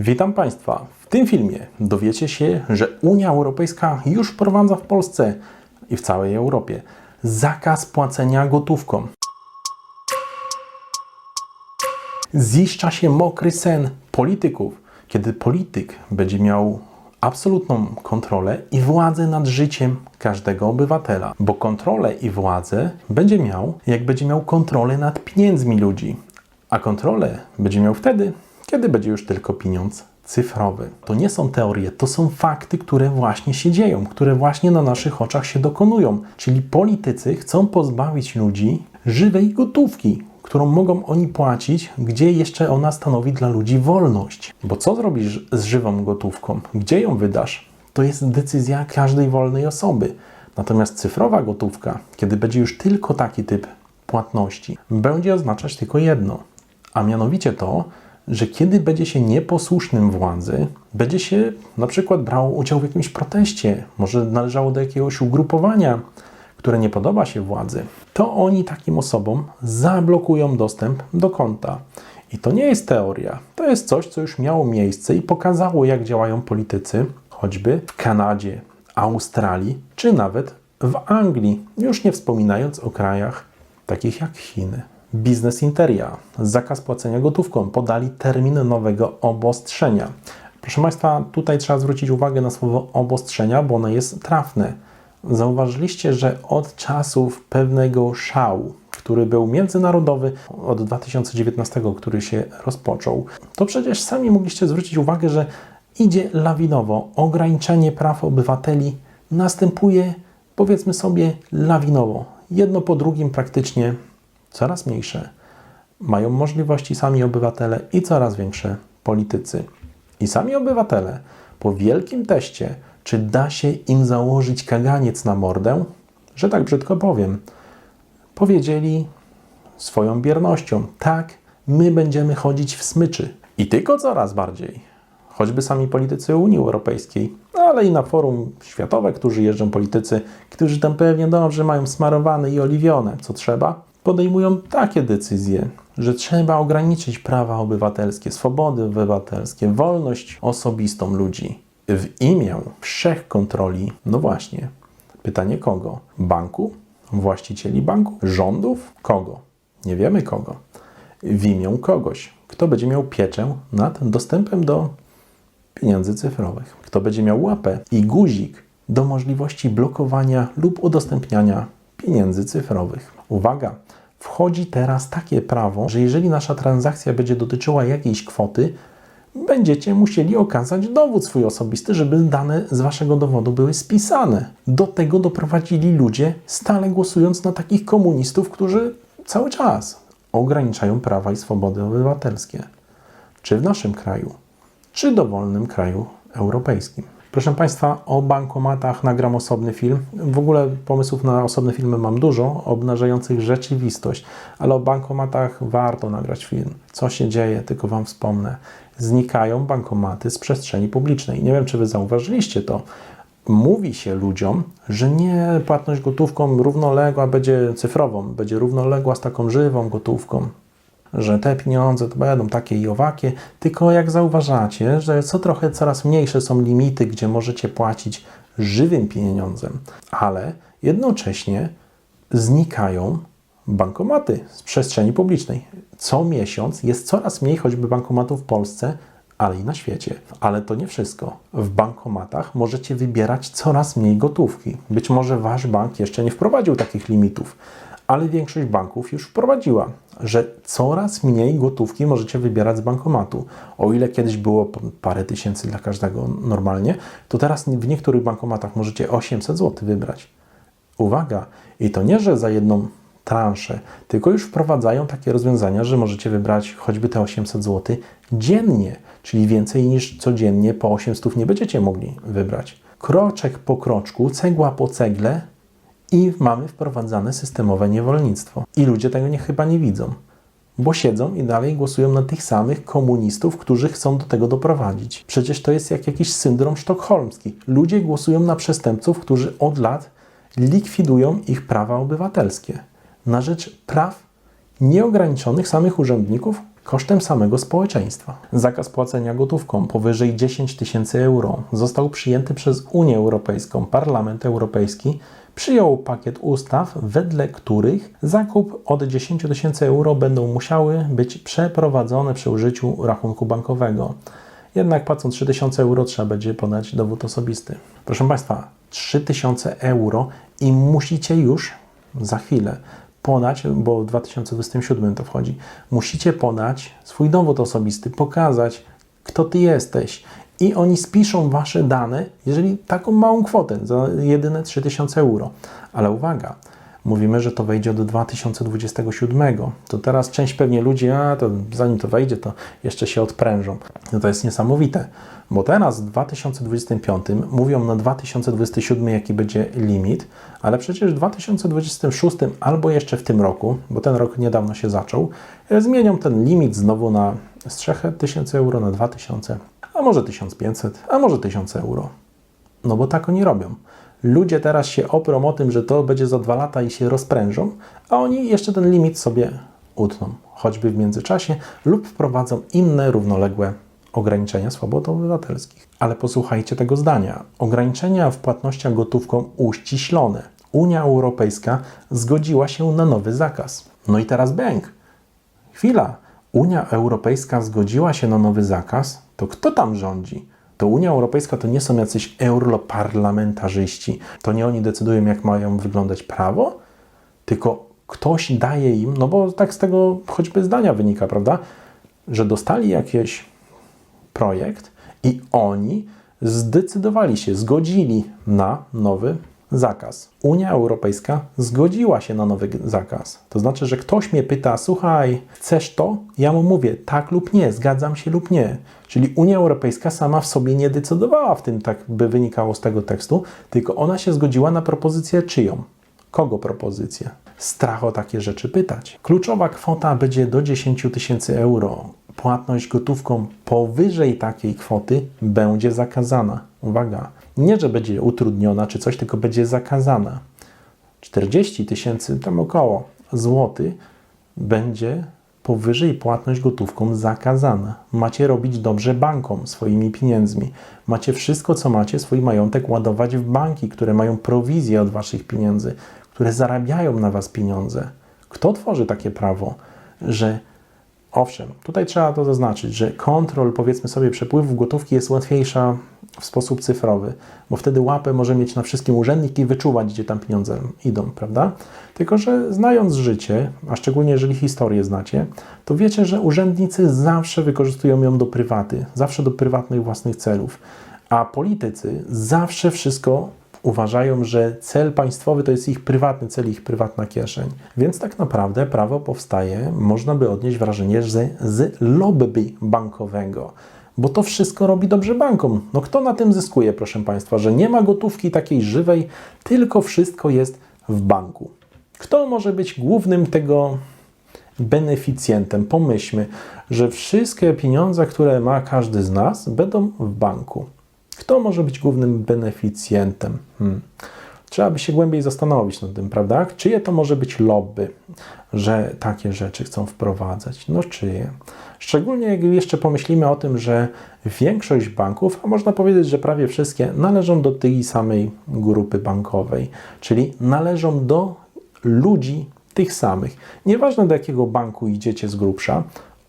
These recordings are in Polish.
Witam Państwa. W tym filmie dowiecie się, że Unia Europejska już wprowadza w Polsce i w całej Europie zakaz płacenia gotówką. Ziszcza się mokry sen polityków, kiedy polityk będzie miał absolutną kontrolę i władzę nad życiem każdego obywatela, bo kontrolę i władzę będzie miał, jak będzie miał kontrolę nad pieniędzmi ludzi, a kontrolę będzie miał wtedy, kiedy będzie już tylko pieniądz cyfrowy. To nie są teorie, to są fakty, które właśnie się dzieją, które właśnie na naszych oczach się dokonują. Czyli politycy chcą pozbawić ludzi żywej gotówki, którą mogą oni płacić, gdzie jeszcze ona stanowi dla ludzi wolność. Bo co zrobisz z żywą gotówką? Gdzie ją wydasz? To jest decyzja każdej wolnej osoby. Natomiast cyfrowa gotówka, kiedy będzie już tylko taki typ płatności, będzie oznaczać tylko jedno, a mianowicie to, że kiedy będzie się nieposłusznym władzy, będzie się na przykład brało udział w jakimś proteście, może należało do jakiegoś ugrupowania, które nie podoba się władzy, to oni takim osobom zablokują dostęp do konta. I to nie jest teoria, to jest coś, co już miało miejsce i pokazało, jak działają politycy, choćby w Kanadzie, Australii, czy nawet w Anglii, już nie wspominając o krajach takich jak Chiny. Biznes Interia, zakaz płacenia gotówką, podali termin nowego obostrzenia. Proszę Państwa, tutaj trzeba zwrócić uwagę na słowo obostrzenia, bo ono jest trafne. Zauważyliście, że od czasów pewnego szału, który był międzynarodowy od 2019, który się rozpoczął, to przecież sami mogliście zwrócić uwagę, że idzie lawinowo. Ograniczenie praw obywateli następuje, powiedzmy sobie, lawinowo. Jedno po drugim praktycznie coraz mniejsze mają możliwości sami obywatele i coraz większe politycy. I sami obywatele po wielkim teście, czy da się im założyć kaganiec na mordę, że tak brzydko powiem, powiedzieli swoją biernością: tak, my będziemy chodzić w smyczy. I tylko coraz bardziej, choćby sami politycy Unii Europejskiej, ale i na forum światowe, którzy jeżdżą politycy, którzy tam pewnie dobrze mają smarowane i oliwione, co trzeba, podejmują takie decyzje, że trzeba ograniczyć prawa obywatelskie, swobody obywatelskie, wolność osobistą ludzi w imię wszechkontroli. No właśnie, pytanie kogo? Banku? Właścicieli banku? Rządów? Kogo? Nie wiemy kogo. W imię kogoś, kto będzie miał pieczę nad dostępem do pieniędzy cyfrowych, kto będzie miał łapę i guzik do możliwości blokowania lub udostępniania pieniędzy cyfrowych. Uwaga, wchodzi teraz takie prawo, że jeżeli nasza transakcja będzie dotyczyła jakiejś kwoty, będziecie musieli okazać dowód swój osobisty, żeby dane z waszego dowodu były spisane. Do tego doprowadzili ludzie, stale głosując na takich komunistów, którzy cały czas ograniczają prawa i swobody obywatelskie. Czy w naszym kraju, czy dowolnym kraju europejskim. Proszę Państwa, o bankomatach nagram osobny film. W ogóle pomysłów na osobne filmy mam dużo, obnażających rzeczywistość, ale o bankomatach warto nagrać film. Co się dzieje, tylko Wam wspomnę. Znikają bankomaty z przestrzeni publicznej. Nie wiem, czy Wy zauważyliście to. Mówi się ludziom, że nie płatność gotówką równoległa będzie cyfrową, będzie równoległa z taką żywą gotówką że te pieniądze to będą takie i owakie, tylko jak zauważacie, że co trochę coraz mniejsze są limity, gdzie możecie płacić żywym pieniądzem, ale jednocześnie znikają bankomaty z przestrzeni publicznej. Co miesiąc jest coraz mniej choćby bankomatów w Polsce, ale i na świecie. Ale to nie wszystko. W bankomatach możecie wybierać coraz mniej gotówki. Być może wasz bank jeszcze nie wprowadził takich limitów, ale większość banków już wprowadziła, że coraz mniej gotówki możecie wybierać z bankomatu. O ile kiedyś było parę tysięcy dla każdego normalnie, to teraz w niektórych bankomatach możecie 800 zł wybrać. Uwaga, i to nie, że za jedną transzę, tylko już wprowadzają takie rozwiązania, że możecie wybrać choćby te 800 zł dziennie, czyli więcej niż codziennie po 800 nie będziecie mogli wybrać. Kroczek po kroczku, cegła po cegle i mamy wprowadzane systemowe niewolnictwo. I ludzie tego nie, chyba nie widzą, bo siedzą i dalej głosują na tych samych komunistów, którzy chcą do tego doprowadzić. Przecież to jest jak jakiś syndrom sztokholmski. Ludzie głosują na przestępców, którzy od lat likwidują ich prawa obywatelskie na rzecz praw nieograniczonych samych urzędników, kosztem samego społeczeństwa. Zakaz płacenia gotówką powyżej 10 tysięcy euro został przyjęty przez Unię Europejską. Parlament Europejski przyjął pakiet ustaw, wedle których zakup od 10 tysięcy euro będą musiały być przeprowadzone przy użyciu rachunku bankowego. Jednak płacąc 3000 euro trzeba będzie podać dowód osobisty. Proszę Państwa, 3000 euro i musicie już za chwilę podać, bo w 2027 to wchodzi, musicie podać swój dowód osobisty, pokazać, kto Ty jesteś. I oni spiszą Wasze dane, jeżeli taką małą kwotę, za jedyne 3000 euro. Ale uwaga, mówimy, że to wejdzie od 2027. To teraz część pewnie ludzi, a to zanim to wejdzie, to jeszcze się odprężą. No to jest niesamowite, bo teraz w 2025 mówią na 2027 jaki będzie limit, ale przecież w 2026 albo jeszcze w tym roku, bo ten rok niedawno się zaczął, e, zmienią ten limit znowu na z 3000 euro na 2000, a może 1500, a może 1000 euro. No bo tak oni robią. Ludzie teraz się oprą o tym, że to będzie za dwa lata i się rozprężą, a oni jeszcze ten limit sobie utną, choćby w międzyczasie, lub wprowadzą inne równoległe ograniczenia swobód obywatelskich. Ale posłuchajcie tego zdania. Ograniczenia w płatnościach gotówką uściślone. Unia Europejska zgodziła się na nowy zakaz. No i teraz bęk. Chwila. Unia Europejska zgodziła się na nowy zakaz, to kto tam rządzi? To Unia Europejska to nie są jacyś europarlamentarzyści. To nie oni decydują, jak mają wyglądać prawo, tylko ktoś daje im, no bo tak z tego choćby zdania wynika, prawda, że dostali jakiś projekt i oni zdecydowali się, zgodzili na nowy zakaz. Unia Europejska zgodziła się na nowy zakaz. To znaczy, że ktoś mnie pyta, słuchaj, chcesz to? Ja mu mówię tak lub nie, zgadzam się lub nie. Czyli Unia Europejska sama w sobie nie decydowała w tym, tak by wynikało z tego tekstu, tylko ona się zgodziła na propozycję czyją? Kogo propozycję? Strach o takie rzeczy pytać. Kluczowa kwota będzie do 10 tysięcy euro. Płatność gotówką powyżej takiej kwoty będzie zakazana. Uwaga, nie, że będzie utrudniona czy coś, tylko będzie zakazana. 40 tysięcy, tam około złoty, będzie powyżej płatność gotówką zakazana. Macie robić dobrze bankom swoimi pieniędzmi. Macie wszystko, co macie, swój majątek ładować w banki, które mają prowizję od waszych pieniędzy, które zarabiają na was pieniądze. Kto tworzy takie prawo, że Owszem, tutaj trzeba to zaznaczyć, że kontrol, powiedzmy sobie, przepływów gotówki jest łatwiejsza w sposób cyfrowy, bo wtedy łapę może mieć na wszystkim urzędnik i wyczuwać, gdzie tam pieniądze idą, prawda? Tylko, że znając życie, a szczególnie jeżeli historię znacie, to wiecie, że urzędnicy zawsze wykorzystują ją do prywaty, zawsze do prywatnych własnych celów, a politycy zawsze wszystko uważają, że cel państwowy to jest ich prywatny cel, ich prywatna kieszeń. Więc tak naprawdę prawo powstaje, można by odnieść wrażenie, że z lobby bankowego. Bo to wszystko robi dobrze bankom. No kto na tym zyskuje, proszę Państwa, że nie ma gotówki takiej żywej, tylko wszystko jest w banku. Kto może być głównym tego beneficjentem? Pomyślmy, że wszystkie pieniądze, które ma każdy z nas, będą w banku. Kto może być głównym beneficjentem? Hmm. Trzeba by się głębiej zastanowić nad tym, prawda? Czyje to może być lobby, że takie rzeczy chcą wprowadzać? No czyje? Szczególnie jak jeszcze pomyślimy o tym, że większość banków, a można powiedzieć, że prawie wszystkie, należą do tej samej grupy bankowej, czyli należą do ludzi tych samych. Nieważne do jakiego banku idziecie z grubsza,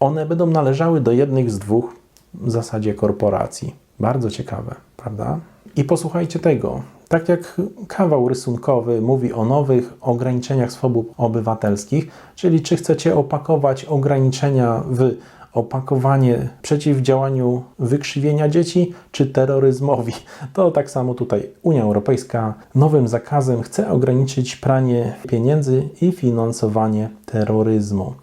one będą należały do jednych z dwóch w zasadzie korporacji. Bardzo ciekawe, prawda? I posłuchajcie tego. Tak jak kawał rysunkowy mówi o nowych ograniczeniach swobód obywatelskich, czyli czy chcecie opakować ograniczenia w opakowanie przeciwdziałaniu wykrzywienia dzieci czy terroryzmowi. To tak samo tutaj Unia Europejska nowym zakazem chce ograniczyć pranie pieniędzy i finansowanie terroryzmu.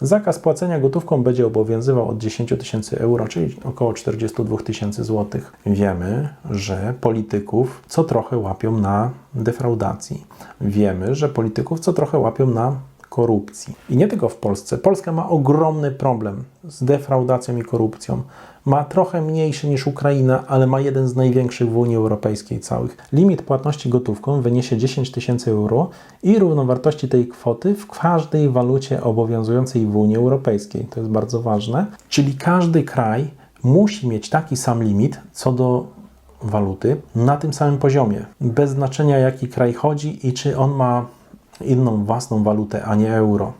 Zakaz płacenia gotówką będzie obowiązywał od 10 tysięcy euro, czyli około 42 tysięcy złotych. Wiemy, że polityków co trochę łapią na defraudacji. Wiemy, że polityków co trochę łapią na korupcji. I nie tylko w Polsce. Polska ma ogromny problem z defraudacją i korupcją. Ma trochę mniejszy niż Ukraina, ale ma jeden z największych w Unii Europejskiej całych. Limit płatności gotówką wyniesie 10 tysięcy euro i równowartości tej kwoty w każdej walucie obowiązującej w Unii Europejskiej. To jest bardzo ważne. Czyli każdy kraj musi mieć taki sam limit co do waluty na tym samym poziomie, bez znaczenia jaki kraj chodzi i czy on ma inną własną walutę, a nie euro.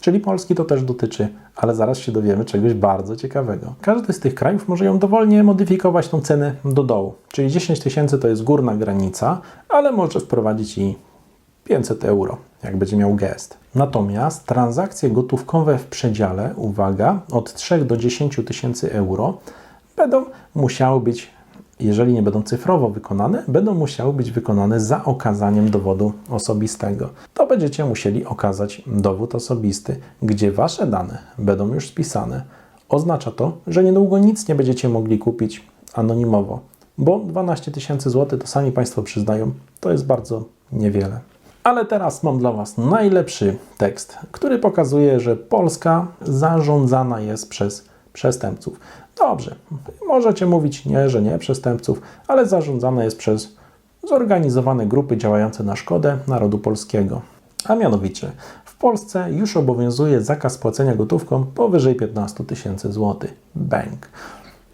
Czyli Polski to też dotyczy, ale zaraz się dowiemy czegoś bardzo ciekawego. Każdy z tych krajów może ją dowolnie modyfikować tą cenę do dołu. Czyli 10 tysięcy to jest górna granica, ale może wprowadzić i 500 euro, jak będzie miał gest. Natomiast transakcje gotówkowe w przedziale, uwaga, od 3 do 10 tysięcy euro będą musiały być, jeżeli nie będą cyfrowo wykonane, będą musiały być wykonane za okazaniem dowodu osobistego. To będziecie musieli okazać dowód osobisty, gdzie wasze dane będą już spisane. Oznacza to, że niedługo nic nie będziecie mogli kupić anonimowo, bo 12 tysięcy złotych, to sami Państwo przyznają, to jest bardzo niewiele. Ale teraz mam dla Was najlepszy tekst, który pokazuje, że Polska zarządzana jest przez przestępców. Dobrze, możecie mówić nie, że nie przestępców, ale zarządzana jest przez zorganizowane grupy działające na szkodę narodu polskiego. A mianowicie w Polsce już obowiązuje zakaz płacenia gotówką powyżej 15 tysięcy złotych. Bank.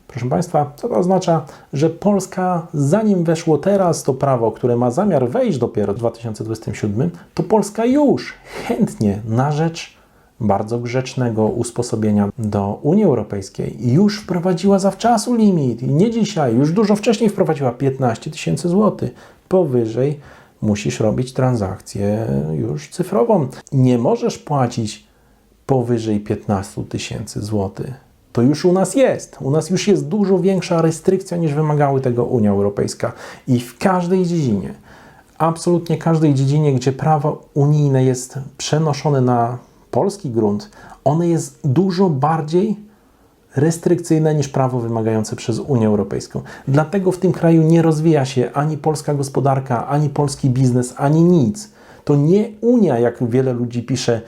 Proszę Państwa, co to oznacza, że Polska, zanim weszło teraz to prawo, które ma zamiar wejść dopiero w 2027, to Polska już chętnie na rzecz bardzo grzecznego usposobienia do Unii Europejskiej już wprowadziła zawczasu limit. I nie dzisiaj, już dużo wcześniej wprowadziła 15 tysięcy złotych. Powyżej musisz robić transakcję już cyfrową. Nie możesz płacić powyżej 15 tysięcy złotych to już u nas jest. U nas już jest dużo większa restrykcja niż wymagały tego Unia Europejska. I w każdej dziedzinie, absolutnie każdej dziedzinie, gdzie prawo unijne jest przenoszone na polski grunt, one jest dużo bardziej restrykcyjne niż prawo wymagające przez Unię Europejską. Dlatego w tym kraju nie rozwija się ani polska gospodarka, ani polski biznes, ani nic. To nie Unia, jak wiele ludzi pisze,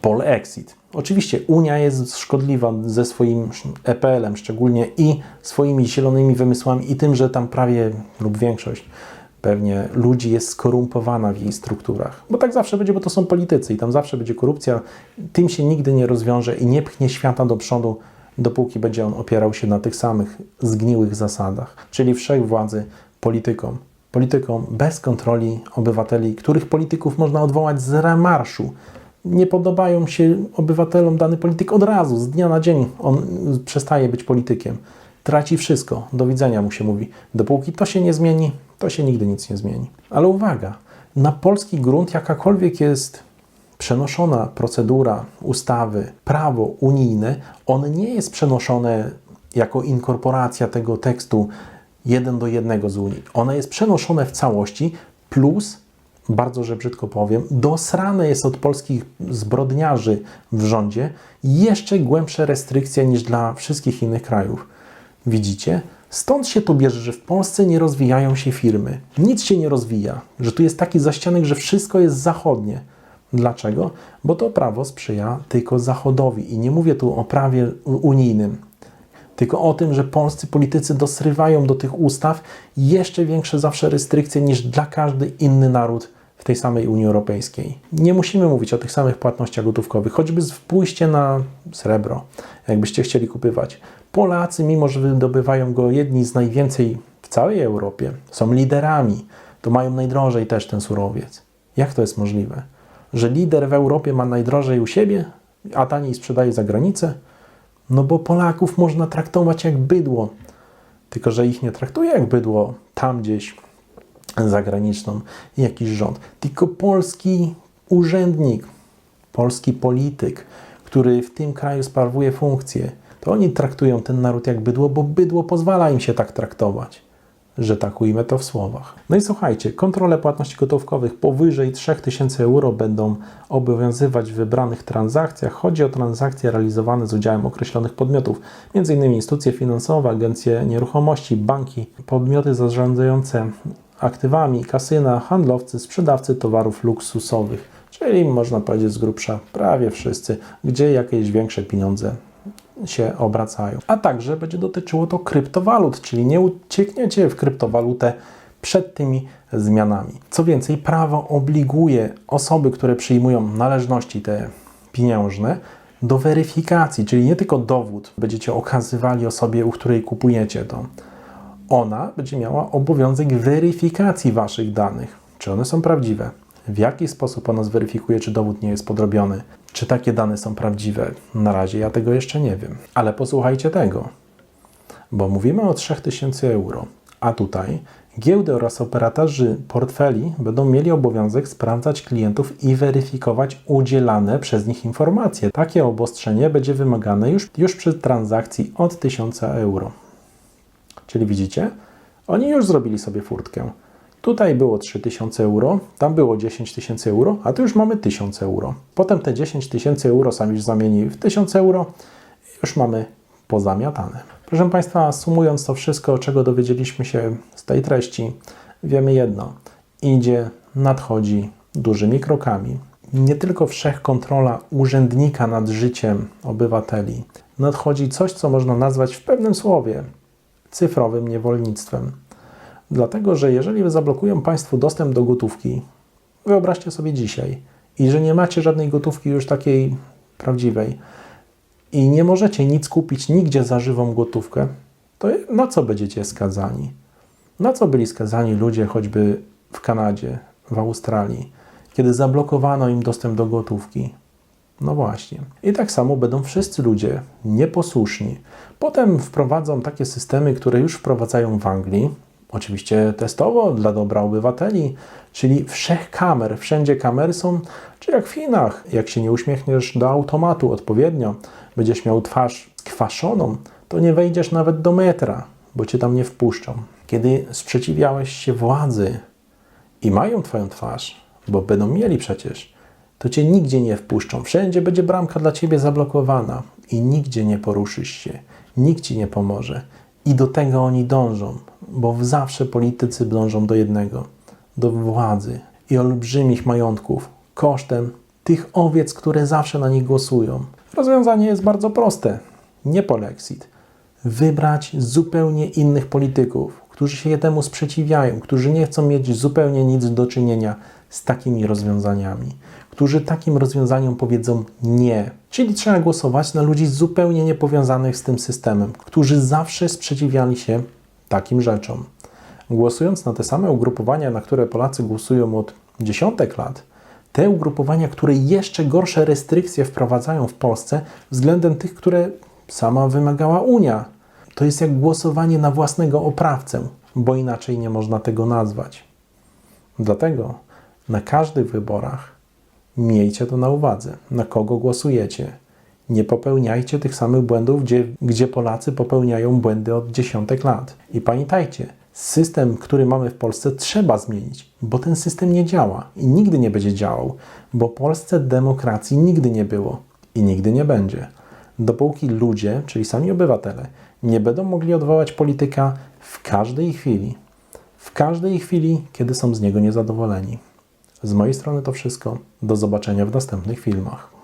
Polexit. Oczywiście Unia jest szkodliwa ze swoim EPL-em szczególnie i swoimi zielonymi wymysłami i tym, że tam prawie lub większość pewnie ludzi jest skorumpowana w jej strukturach. Bo tak zawsze będzie, bo to są politycy i tam zawsze będzie korupcja. Tym się nigdy nie rozwiąże i nie pchnie świata do przodu, dopóki będzie on opierał się na tych samych zgniłych zasadach, czyli wszechwładzy politykom. Politykom bez kontroli obywateli, których polityków można odwołać z ramarszu nie podobają się obywatelom dany polityk od razu, z dnia na dzień on przestaje być politykiem. Traci wszystko. Do widzenia mu się mówi. Dopóki to się nie zmieni, to się nigdy nic nie zmieni. Ale uwaga, na polski grunt jakakolwiek jest przenoszona procedura, ustawy, prawo unijne, on nie jest przenoszone jako inkorporacja tego tekstu jeden do jednego z Unii. One jest przenoszone w całości plus bardzo, że brzydko powiem, dosrane jest od polskich zbrodniarzy w rządzie jeszcze głębsze restrykcje niż dla wszystkich innych krajów. Widzicie? Stąd się to bierze, że w Polsce nie rozwijają się firmy. Nic się nie rozwija, że tu jest taki zaścianek, że wszystko jest zachodnie. Dlaczego? Bo to prawo sprzyja tylko Zachodowi. I nie mówię tu o prawie unijnym, tylko o tym, że polscy politycy dosrywają do tych ustaw jeszcze większe zawsze restrykcje niż dla każdy inny naród tej samej Unii Europejskiej. Nie musimy mówić o tych samych płatnościach gotówkowych, choćby pójście na srebro, jakbyście chcieli kupywać. Polacy, mimo że wydobywają go jedni z najwięcej w całej Europie, są liderami, to mają najdrożej też ten surowiec. Jak to jest możliwe? Że lider w Europie ma najdrożej u siebie, a taniej sprzedaje za granicę? No bo Polaków można traktować jak bydło, tylko że ich nie traktuje jak bydło tam gdzieś zagraniczną jakiś rząd, tylko polski urzędnik, polski polityk, który w tym kraju sprawuje funkcję, to oni traktują ten naród jak bydło, bo bydło pozwala im się tak traktować że tak ujmę to w słowach. No i słuchajcie, kontrole płatności gotówkowych powyżej 3000 euro będą obowiązywać w wybranych transakcjach. Chodzi o transakcje realizowane z udziałem określonych podmiotów, m.in. instytucje finansowe, agencje nieruchomości, banki, podmioty zarządzające aktywami, kasyna, handlowcy, sprzedawcy towarów luksusowych, czyli można powiedzieć z grubsza prawie wszyscy, gdzie jakieś większe pieniądze się obracają. A także będzie dotyczyło to kryptowalut, czyli nie uciekniecie w kryptowalutę przed tymi zmianami. Co więcej, prawo obliguje osoby, które przyjmują należności te pieniężne do weryfikacji, czyli nie tylko dowód będziecie okazywali osobie, u której kupujecie to. Ona będzie miała obowiązek weryfikacji waszych danych, czy one są prawdziwe. W jaki sposób ona zweryfikuje, czy dowód nie jest podrobiony, czy takie dane są prawdziwe. Na razie ja tego jeszcze nie wiem. Ale posłuchajcie tego, bo mówimy o 3000 euro, a tutaj giełdy oraz operatorzy portfeli będą mieli obowiązek sprawdzać klientów i weryfikować udzielane przez nich informacje. Takie obostrzenie będzie wymagane już, już przy transakcji od 1000 euro. Czyli widzicie, oni już zrobili sobie furtkę. Tutaj było 3000 euro, tam było 10 tysięcy euro, a tu już mamy 1000 euro. Potem te 10 tysięcy euro sami już zamienili w 1000 euro i już mamy pozamiatane. Proszę Państwa, sumując to wszystko, czego dowiedzieliśmy się z tej treści, wiemy jedno. Idzie, nadchodzi dużymi krokami. Nie tylko wszechkontrola urzędnika nad życiem obywateli. Nadchodzi coś, co można nazwać w pewnym słowie cyfrowym niewolnictwem. Dlatego, że jeżeli zablokują Państwu dostęp do gotówki, wyobraźcie sobie dzisiaj, i że nie macie żadnej gotówki już takiej prawdziwej, i nie możecie nic kupić nigdzie za żywą gotówkę, to na co będziecie skazani? Na co byli skazani ludzie choćby w Kanadzie, w Australii, kiedy zablokowano im dostęp do gotówki? No właśnie. I tak samo będą wszyscy ludzie nieposłuszni. Potem wprowadzą takie systemy, które już wprowadzają w Anglii, oczywiście testowo dla dobra obywateli, czyli wszech kamer, wszędzie kamery są, czy jak w Chinach, jak się nie uśmiechniesz do automatu odpowiednio, będziesz miał twarz kwaszoną, to nie wejdziesz nawet do metra, bo cię tam nie wpuszczą. Kiedy sprzeciwiałeś się władzy i mają twoją twarz, bo będą mieli przecież, to cię nigdzie nie wpuszczą. Wszędzie będzie bramka dla ciebie zablokowana i nigdzie nie poruszysz się, nikt ci nie pomoże. I do tego oni dążą, bo zawsze politycy dążą do jednego do władzy i olbrzymich majątków kosztem tych owiec, które zawsze na nich głosują. Rozwiązanie jest bardzo proste. Nie polexit. Wybrać zupełnie innych polityków, którzy się temu sprzeciwiają, którzy nie chcą mieć zupełnie nic do czynienia z takimi rozwiązaniami, którzy takim rozwiązaniom powiedzą nie. Czyli trzeba głosować na ludzi zupełnie niepowiązanych z tym systemem, którzy zawsze sprzeciwiali się takim rzeczom. Głosując na te same ugrupowania, na które Polacy głosują od dziesiątek lat, te ugrupowania, które jeszcze gorsze restrykcje wprowadzają w Polsce względem tych, które sama wymagała Unia. To jest jak głosowanie na własnego oprawcę, bo inaczej nie można tego nazwać. Dlatego na każdych wyborach miejcie to na uwadze, na kogo głosujecie. Nie popełniajcie tych samych błędów, gdzie, gdzie Polacy popełniają błędy od dziesiątek lat. I pamiętajcie, system, który mamy w Polsce, trzeba zmienić, bo ten system nie działa i nigdy nie będzie działał, bo Polsce demokracji nigdy nie było i nigdy nie będzie. Dopóki ludzie, czyli sami obywatele, nie będą mogli odwołać polityka w każdej chwili, w każdej chwili, kiedy są z niego niezadowoleni. Z mojej strony to wszystko. Do zobaczenia w następnych filmach.